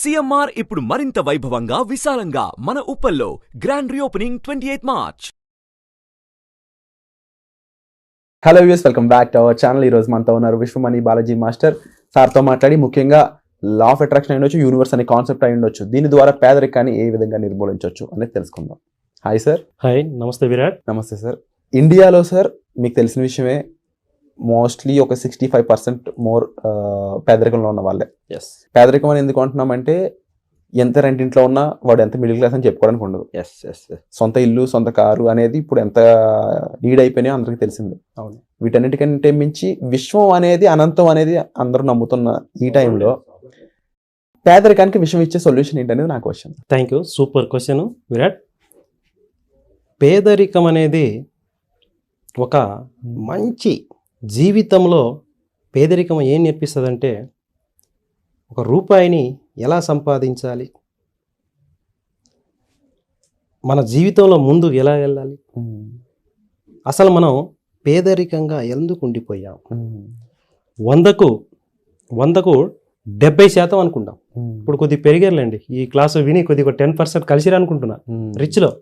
CMR ఇప్పుడు మరింత వైభవంగా విశాలంగా మన ఉప్పల్లో grand reopening twenty eighth March hello views welcome back to our channel ఈ రోజు మనతో ఉన్నారు విశ్వమణి బాలాజీ మాస్టర్. సార్తో మాట్లాడి ముఖ్యంగా లా ఆఫ్ అట్రాక్షన్ అయి ఉండొచ్చు యూనివర్స్ అనే కాన్సెప్ట్ అయి ఉండొచ్చు. దీని ద్వారా పేదరికాన్ని ఏ విధంగా నిర్మూలించవచ్చు అనేది తెలుసుకుందాం. హాయ్ సార్ హాయ్ నమస్తే విరాట్. నమస్తే సార్ ఇండియాలో సార్ మీకు తెలిసిన విషయమే మోస్ట్లీ ఒక సిక్స్టీ ఫైవ్ పర్సెంట్ మోర్ పేదరికంలో ఉన్న వాళ్ళే. ఎస్ పేదరికం అని ఎందుకు అంటున్నామంటే ఎంత రెంటింట్లో ఉన్నా వాడు ఎంత మిడిల్ క్లాస్ అని చెప్పుకోవడానికి ఉండదు. ఎస్ ఎస్ సొంత ఇల్లు సొంత కారు అనేది ఇప్పుడు ఎంత నీడ్ అయిపోయినాయో అందరికీ తెలిసిందే. అవును. వీటన్నిటికంటే మించి విశ్వం అనేది అనంతం అనేది అందరూ నమ్ముతున్న ఈ టైంలో పేదరికానికి విషయం ఇచ్చే సొల్యూషన్ ఏంటనేది నా question thank you super question Virat పేదరికం అనేది ఒక మంచి జీవితంలో పేదరికం ఏం నేర్పిస్తుందంటే ఒక రూపాయిని ఎలా సంపాదించాలి? మన జీవితంలో ముందు ఎలా వెళ్ళాలి? అసలు మనం పేదరికంగా ఎందుకు ఉండిపోయాం? వందకు వందకు డెబ్బై శాతం అనుకుంటాం ఇప్పుడు కొద్దిగా పెరిగారులేండి. ఈ క్లాసు విని కొద్దిగా టెన్ పర్సెంట్ కలిసిరా అనుకుంటున్నా. రిచ్లో.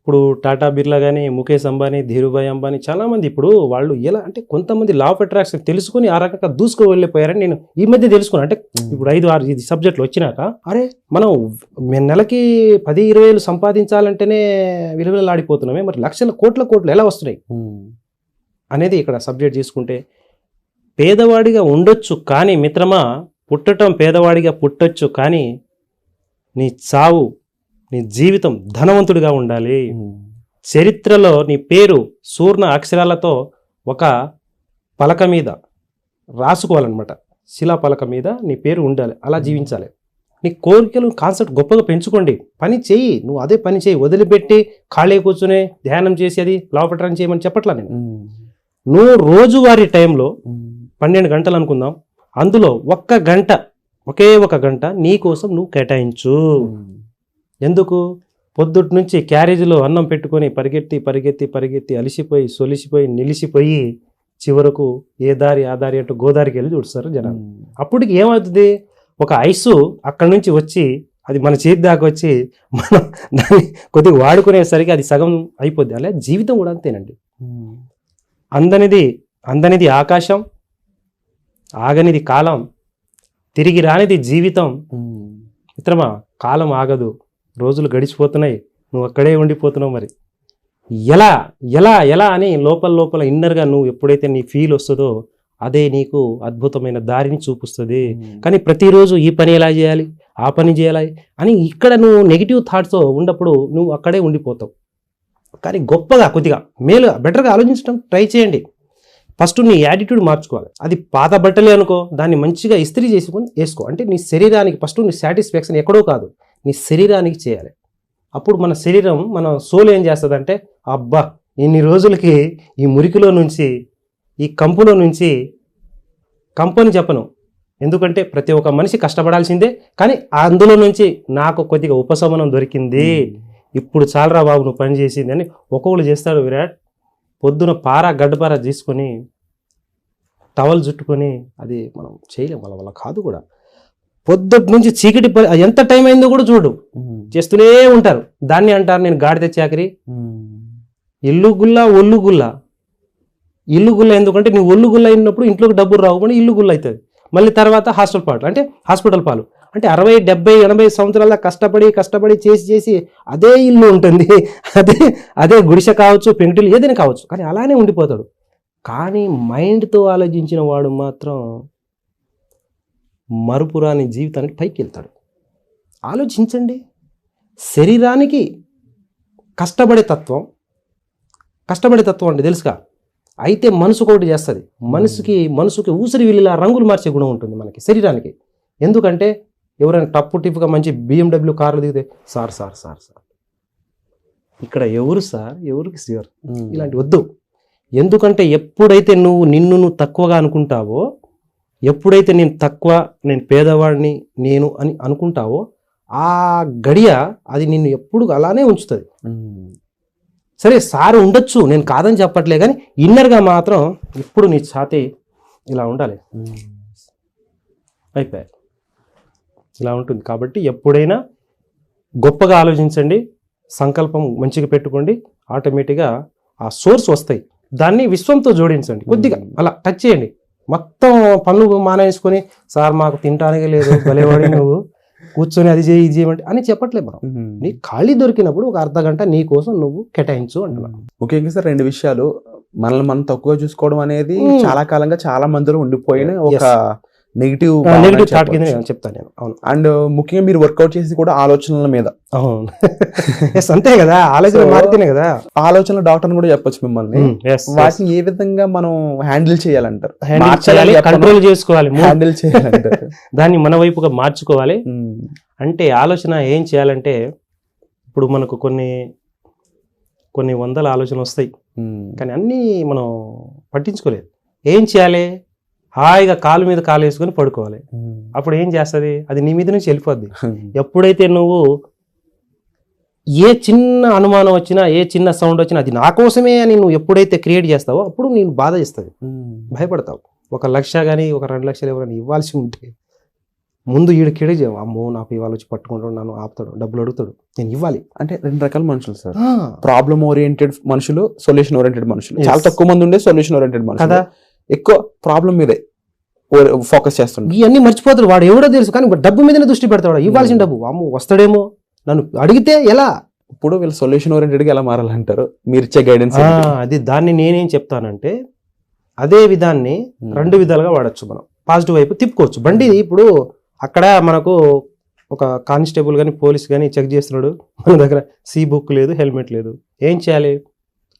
ఇప్పుడు టాటా బిర్లా కానీ ముఖేష్ అంబానీ ధీరుభాయ్ అంబానీ చాలామంది ఇప్పుడు వాళ్ళు ఎలా అంటే కొంతమంది లా ఆఫ్ అట్రాక్షన్ తెలుసుకొని ఆ రకంగా దూసుకు వెళ్ళిపోయారని నేను ఈ మధ్య తెలుసుకున్నాను. అంటే ఇప్పుడు ఐదు ఆరు ఇది సబ్జెక్టులు వచ్చినాక అరే! మనం నెలకి పది ఇరవై వేలు సంపాదించాలంటేనే విలువలాడిపోతున్నామే మరి లక్షల కోట్ల కోట్లు ఎలా వస్తున్నాయి? అనేది ఇక్కడ సబ్జెక్ట్ తీసుకుంటే పేదవాడిగా ఉండొచ్చు కానీ మిత్రమా పుట్టటం పేదవాడిగా పుట్టొచ్చు కానీ నీ చావు నీ జీవితం ధనవంతుడిగా ఉండాలి. చరిత్రలో నీ పేరు సూర్ణ అక్షరాలతో ఒక పలక మీద రాసుకోవాలన్నమాట. శిలా పలక మీద నీ పేరు ఉండాలి. అలా జీవించాలి. నీ కోరికలు కాన్సెప్ట్ గొప్పగా పెంచుకోండి. పని చెయ్యి. నువ్వు అదే పని చేయి వదిలిపెట్టి ఖాళీ కూర్చునే ధ్యానం చేసి అది లోపట్రని చేయమని చెప్పట్లా నేను. నువ్వు రోజువారీ టైంలో పన్నెండు గంటలు అనుకుందాం. అందులో ఒక్క గంట ఒకే ఒక గంట నీ కోసం నువ్వు కేటాయించు. ఎందుకు? పొద్దుటి నుంచి క్యారేజీలో అన్నం పెట్టుకొని పరిగెత్తి పరిగెత్తి పరిగెత్తి అలిసిపోయి సొలిసిపోయి నిలిసిపోయి చివరకు ఏ దారి ఆ దారి అంటూ గోదారికి వెళ్ళి చూస్తారు జనాలు. అప్పటికి ఏమవుతుంది? ఒక ఐసు అక్కడి నుంచి వచ్చి అది మన చేతి దాకా వచ్చి మనం దాన్ని కొద్దిగా వాడుకునేసరికి అది సగం అయిపోద్ది. అలా జీవితం కూడా అంతేనండి. అందనిది అందనిది ఆకాశం ఆగనిది కాలం తిరిగి రానిది జీవితం. మిత్రమా కాలం ఆగదు. రోజులు గడిచిపోతున్నాయి. నువ్వు అక్కడే ఉండిపోతున్నావు మరి. ఎలా ఎలా ఎలా అని లోపల లోపల ఇన్నర్గా నువ్వు ఎప్పుడైతే నీ ఫీల్ వస్తుందో అదే నీకు అద్భుతమైన దారిని చూపిస్తుంది. కానీ ప్రతిరోజు ఈ పని ఎలా చేయాలి? ఆ పని చేయాలి? అని ఇక్కడ నువ్వు నెగిటివ్ థాట్స్తో ఉన్నప్పుడు నువ్వు అక్కడే ఉండిపోతావు. కానీ గొప్పగా కొద్దిగా మేలుగా బెటర్గా ఆలోచించడం ట్రై చేయండి. ఫస్ట్ నీ యాటిట్యూడ్ మార్చుకోవాలి. అది పాత బట్టలే అనుకో దాన్ని మంచిగా ఇస్త్రీ చేసుకొని వేసుకో. అంటే నీ శరీరానికి ఫస్ట్ నీ సాటిస్ఫాక్షన్ ఎక్కడో కాదు. నీ శరీరానికి చేయాలి. అప్పుడు మన శరీరం మన సోల్ ఏం చేస్తుందంటే అబ్బా ఇన్ని రోజులకి ఈ మురికిలో నుంచి ఈ కంపులో నుంచి కంపని చెప్పను. ఎందుకంటే ప్రతి ఒక్క మనిషి కష్టపడాల్సిందే కానీ అందులో నుంచి నాకు కొద్దిగా ఉపశమనం దొరికింది. ఇప్పుడు చాలరా బాబు నువ్వు పని చేసింది అని ఒక్కొక్కరు చేస్తాడు విరాట్. పొద్దున పార గడ్డపార తీసుకొని టవల్ చుట్టుకొని అది మనం చేయలేం వాళ్ళ వల్ల కాదు కూడా. పొద్దుటి నుంచి చీకటి ఎంత టైం అయిందో కూడా చూడు. చేస్తూనే ఉంటారు. దాన్ని అంటారు నేను గాడిద చాకరి. ఇల్లు గుల్ల ఒళ్ళు గుల్ల. ఇల్లు గుల్ల ఎందుకంటే నీ ఒళ్ళు గుల్ల అయినప్పుడు ఇంట్లోకి డబ్బులు రావు కానీ ఇల్లు గుల్ల అవుతుంది మళ్ళీ తర్వాత హాస్టల్ పాలు అంటే హాస్పిటల్ పాలు. అంటే అరవై డెబ్బై ఎనభై సంవత్సరాల కష్టపడి కష్టపడి చేసి చేసి అదే ఇల్లు ఉంటుంది. అదే అదే గుడిసె కావచ్చు పెంకుటిల్లు ఏదైనా కావచ్చు. కానీ అలానే ఉండిపోతాడు. కానీ మైండ్తో ఆలోచించిన వాడు మాత్రం మరుపురాని జీవితానికి పైకి వెళ్తాడు ఆలోచించండి. శరీరానికి కష్టపడే తత్వం కష్టపడే తత్వం అంటే తెలుసుగా? అయితే మనసు ఒకటి చేస్తుంది. మనసుకి మనసుకి ఊసిరి వీళ్ళ రంగులు మార్చే గుణం ఉంటుంది మనకి శరీరానికి. ఎందుకంటే ఎవరైనా టప్పు టిప్పుగా మంచి బిఎండబ్ల్యూ కార్లు దిగితే సార్ సార్ సార్ సార్. ఇక్కడ ఎవరు సార్? ఎవరికి సార్? ఇలాంటి వద్దు. ఎందుకంటే ఎప్పుడైతే నువ్వు నిన్ను నువ్వు తక్కువగా అనుకుంటావో ఎప్పుడైతే నేను తక్కువ నేను పేదవాడిని నేను అని అనుకుంటావో ఆ గడియ అది నిన్ను ఎప్పుడు అలానే ఉంచుతుంది. సరే సార్ ఉండొచ్చు నేను కాదని చెప్పట్లే కానీ ఇన్నర్గా మాత్రం ఇప్పుడు నీ ఛాతి ఇలా ఉండాలి. అయిపోయాయి. ఇలా ఉంటుంది. కాబట్టి ఎప్పుడైనా గొప్పగా ఆలోచించండి సంకల్పం మంచిగా పెట్టుకోండి ఆటోమేటిక్గా ఆ సోర్స్ వస్తాయి. దాన్ని విశ్వంతో జోడించండి కొద్దిగా అలా టచ్ చేయండి. మొత్తం పనులు మానేసుకొని సార్ మాకు తినడానికి లేదు భలేవాడి నువ్వు కూర్చొని అది చేయి ఇది చేయమంటే అని చెప్పట్లేదు మనం. నీ ఖాళీ దొరికినప్పుడు ఒక అర్ధ గంట నీ కోసం నువ్వు కేటాయించు అంటున్నా. ముఖ్యంగా సార్ రెండు విషయాలు. మనల్ని మనం తక్కువ చూసుకోవడం అనేది. చాలా కాలంగా చాలా మందిలో ఉండిపోయిన ఒక నెగిటివ్ నెగిటివ్ థాట్ కింద నేను చెప్తాను నేను. అవును. అండ్ ముఖ్యంగా మీరు వర్కౌట్ చేసి కూడా ఆలోచనల మీద. అవును. ఎస్ అంతే కదా. ఆలోచన మారితేనే కదా. ఆలోచనల డాక్టర్ కూడా చెప్పొచ్చు మిమ్మల్ని. Yes. వాటిని ఏ విధంగా మనం హ్యాండిల్ చేయాలంటారు? హ్యాండిల్ చేయాలి కంట్రోల్ చేసుకోవాలి హ్యాండిల్ చేయాలంటారు. దాన్ని మన వైపుగా మార్చుకోవాలి. Hmm. అంటే ఆలోచన ఏం చేయాలంటే ఇప్పుడు మనకు కొన్ని కొన్ని వందల ఆలోచనలు వస్తాయి. Hmm. కానీ అన్నీ మనం పట్టించుకోలేదు. ఏం చేయాలి? హాయిగా కాలు మీద కాలు వేసుకొని పడుకోవాలి. అప్పుడు ఏం చేస్తుంది? అది నీ మీద నుంచి వెళ్ళిపోద్ది. ఎప్పుడైతే నువ్వు ఏ చిన్న అనుమానం వచ్చినా ఏ చిన్న సౌండ్ వచ్చినా అది నా కోసమే అని నువ్వు ఎప్పుడైతే క్రియేట్ చేస్తావో అప్పుడు నేను బాధ ఇస్తుంది. భయపడతావు. ఒక లక్ష కానీ ఒక రెండు లక్షలు ఎవరైనా ఇవ్వాల్సి ఉంటే ముందు ఈడు కిడి చేయవు అమ్మో నాకు ఇవాళ వచ్చి పట్టుకుంటాడు నన్ను ఆపుతాడు డబ్బులు అడుగుతాడు. నేను ఇవ్వాలి. అంటే రెండు రకాల మనుషులు సార్. ప్రాబ్లమ్ ఓరియంటెడ్ మనుషులు సొల్యూషన్ ఓరియంటెడ్ మనుషులు. చాలా తక్కువ మంది ఉండే సొల్యూషన్ ఓరియంటెడ్ మనుషులు. కదా? ఎక్కువ ప్రాబ్లం మీదే ఫోకస్ చేస్తుండే ఇవన్నీ మర్చిపోతాడు వాడు ఎవడో తెలుసు కానీ డబ్బు మీదనే దృష్టి పెడతాడు ఇవ్వాల్సిన డబ్బు. అమ్మో వస్తాడేమో? నన్ను అడిగితే ఎలా? ఇప్పుడు వీళ్ళు సొల్యూషన్ ఓరియంటెడ్గా ఎలా మారాలంటారు? మీరు ఇచ్చే గైడెన్స్ అది దాన్ని నేనేం చెప్తానంటే అదే విధాన్ని రెండు విధాలుగా వాడచ్చు మనం. పాజిటివ్ వైపు తిప్పుకోవచ్చు. బండి ఇప్పుడు అక్కడ మనకు ఒక కానిస్టేబుల్ కానీ పోలీస్ కానీ చెక్ చేస్తున్నాడు. మన దగ్గర సీ బుక్ లేదు హెల్మెట్ లేదు. ఏం చేయాలి?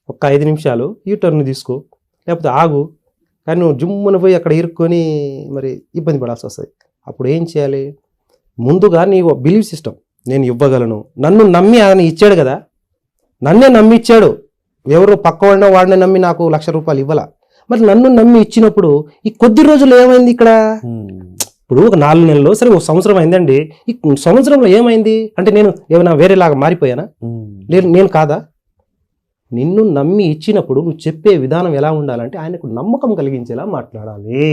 ఒక ఐదు నిమిషాలు ఈ టర్న్ తీసుకో. లేకపోతే ఆగు. కానీ నువ్వు జుమ్మున పోయి అక్కడ ఇరుక్కొని మరి ఇబ్బంది పడాల్సి వస్తుంది. అప్పుడు ఏం చేయాలి? ముందుగా నీ బిలీవ్ సిస్టమ్ నేను ఇవ్వగలను. నన్ను నమ్మి ఆయన ఇచ్చాడు కదా? నన్నే నమ్మి ఇచ్చాడు. ఎవరు పక్క వాడిన వాడిని నమ్మి నాకు లక్ష రూపాయలు ఇవ్వాల? మరి నన్ను నమ్మి ఇచ్చినప్పుడు ఈ కొద్ది రోజులు ఏమైంది ఇక్కడ? ఇప్పుడు ఒక నాలుగు నెలలు సరే ఒక సంవత్సరం అయిందండి. ఈ సంవత్సరంలో ఏమైంది? అంటే నేను ఏమైనా వేరేలాగా మారిపోయానా? లేదు నేను కాదా? నిన్ను నమ్మి ఇచ్చినప్పుడు నువ్వు చెప్పే విధానం ఎలా ఉండాలంటే ఆయనకు నమ్మకం కలిగించేలా మాట్లాడాలి.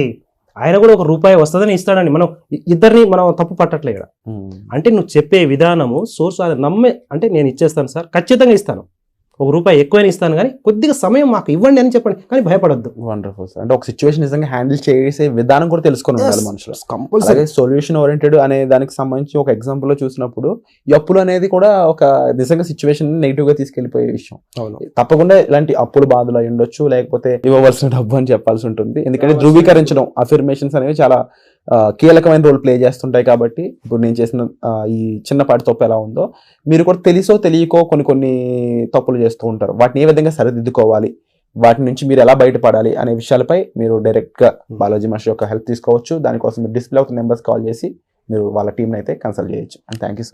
ఆయన కూడా ఒక రూపాయి వస్తుందని ఇస్తాడని మనం ఇద్దరిని మనం తప్పు పట్టట్లే ఇక్కడ అంటే నువ్వు చెప్పే విధానము సోర్స్ అది నమ్మే అంటే నేను ఇచ్చేస్తాను సార్ ఖచ్చితంగా ఇస్తాను. ఒక రూపాయి ఎక్కువైనా ఇస్తాను కానీ కొద్దిగా సమయం మాకు ఇవ్వండి అని చెప్పండి. కానీ భయపడొద్దు. వండర్ఫుల్ సార్ అంటే ఒక సిచ్యువేషన్ నిజంగా హ్యాండిల్ చేసే విధానం కూడా తెలుసుకొని ఉండాలి మనుషులు. కంపల్సరీ సొల్యూషన్ ఓరియంటెడ్ అనే దానికి సంబంధించి ఒక ఎగ్జాంపుల్లో చూసినప్పుడు అప్పులు అనేది కూడా ఒక నిజంగా సిచ్యువేషన్ నెగిటివ్గా తీసుకెళ్ళిపోయే విషయం. అవును. తప్పకుండా ఇలాంటి అప్పులు బాధలు అయి ఉండొచ్చు లేకపోతే ఇవ్వవలసిన డబ్బు అని చెప్పాల్సి ఉంటుంది. ఎందుకంటే ధృవీకరించడం అఫర్మేషన్స్ అనేవి చాలా కీలకమైన రోల్ ప్లే చేస్తుంటాయి కాబట్టి ఇప్పుడు నేను చేసిన ఈ చిన్నపాటి తప్పు ఎలా ఉందో మీరు కూడా తెలిసో తెలియకో కొన్ని కొన్ని తప్పులు చేస్తూ ఉంటారు. వాటిని ఏ విధంగా సరిదిద్దుకోవాలి? వాటి నుంచి మీరు ఎలా బయటపడాలి అనే విషయాలపై మీరు డైరెక్ట్గా బాలాజీ మాస్టర్ యొక్క హెల్ప్ తీసుకోవచ్చు. దానికోసం మీరు డిస్ప్లే అవుతున్న నెంబర్స్ కాల్ చేసి మీరు వాళ్ళ టీంని అయితే కన్సల్ట్ చేయొచ్చు. And thank you